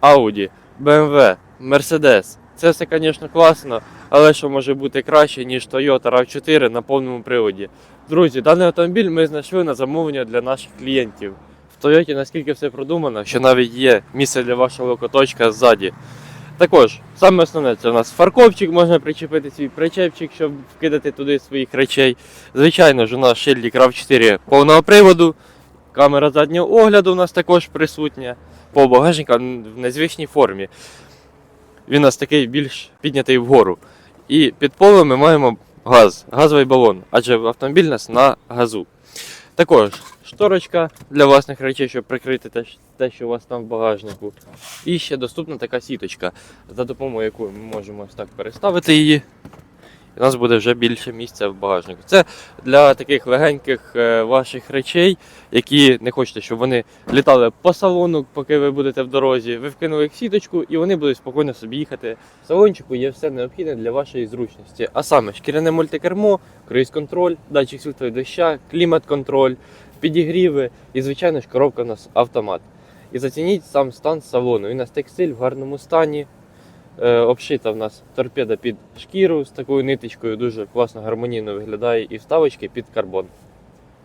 Audi, BMW, Mercedes. Це все, звісно, класно, але що може бути краще, ніж Toyota RAV4 на повному приводі. Друзі, даний автомобіль ми знайшли на замовлення для наших клієнтів. В Toyota наскільки все продумано, що навіть є місце для вашого локоточка ззаді. Також, саме основне, це у нас фаркопчик, можна причепити свій причепчик, щоб вкидати туди своїх речей. Звичайно ж, у нас шильдик RAV4 повного приводу, камера заднього огляду у нас також присутня. По багажнику в незвичній формі. Він у нас такий більш піднятий вгору. І під полем ми маємо газ, газовий балон, адже автомобіль у нас на газу. Також шторочка для власних речей, щоб прикрити те, що у вас там в багажнику. І ще доступна така сіточка, за допомогою якої ми можемо ось так переставити її. І у нас буде вже більше місця в багажнику. Це для таких легеньких е, ваших речей, які не хочете, щоб вони літали по салону, поки ви будете в дорозі. Ви вкинули їх в сіточку, і вони будуть спокійно собі їхати. В салончику є все необхідне для вашої зручності. А саме шкіряне мультикермо, круїз-контроль, датчик світла доща, клімат-контроль, підігріви і, звичайно ж, коробка у нас автомат. І зацініть сам стан салону. Він у нас текстиль в гарному стані. Е, обшита в нас торпеда під шкіру з такою ниточкою, дуже класно гармонійно виглядає, і вставочки під карбон.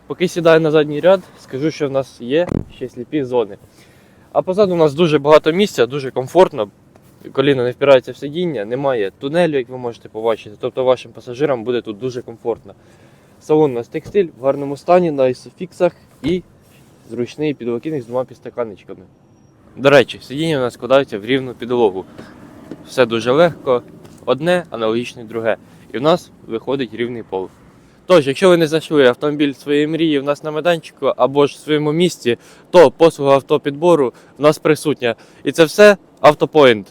Поки сідаю на задній ряд, скажу, що в нас є ще сліпі зони. А позаду у нас дуже багато місця, дуже комфортно. Коліно не впирається в сидіння, немає тунелю, як ви можете побачити. Тобто вашим пасажирам буде тут дуже комфортно. Салон у нас текстиль в гарному стані на ісофіксах і зручний підлокітник з двома підстаканничками. До речі, сидіння у нас складаються в рівну підлогу. Все дуже легко, одне аналогічне друге. І в нас виходить рівний пол. Тож, якщо ви не знайшли автомобіль своєї мрії в нас на майданчику або ж в своєму місті, то послуга автопідбору в нас присутня. І це все автопоінт.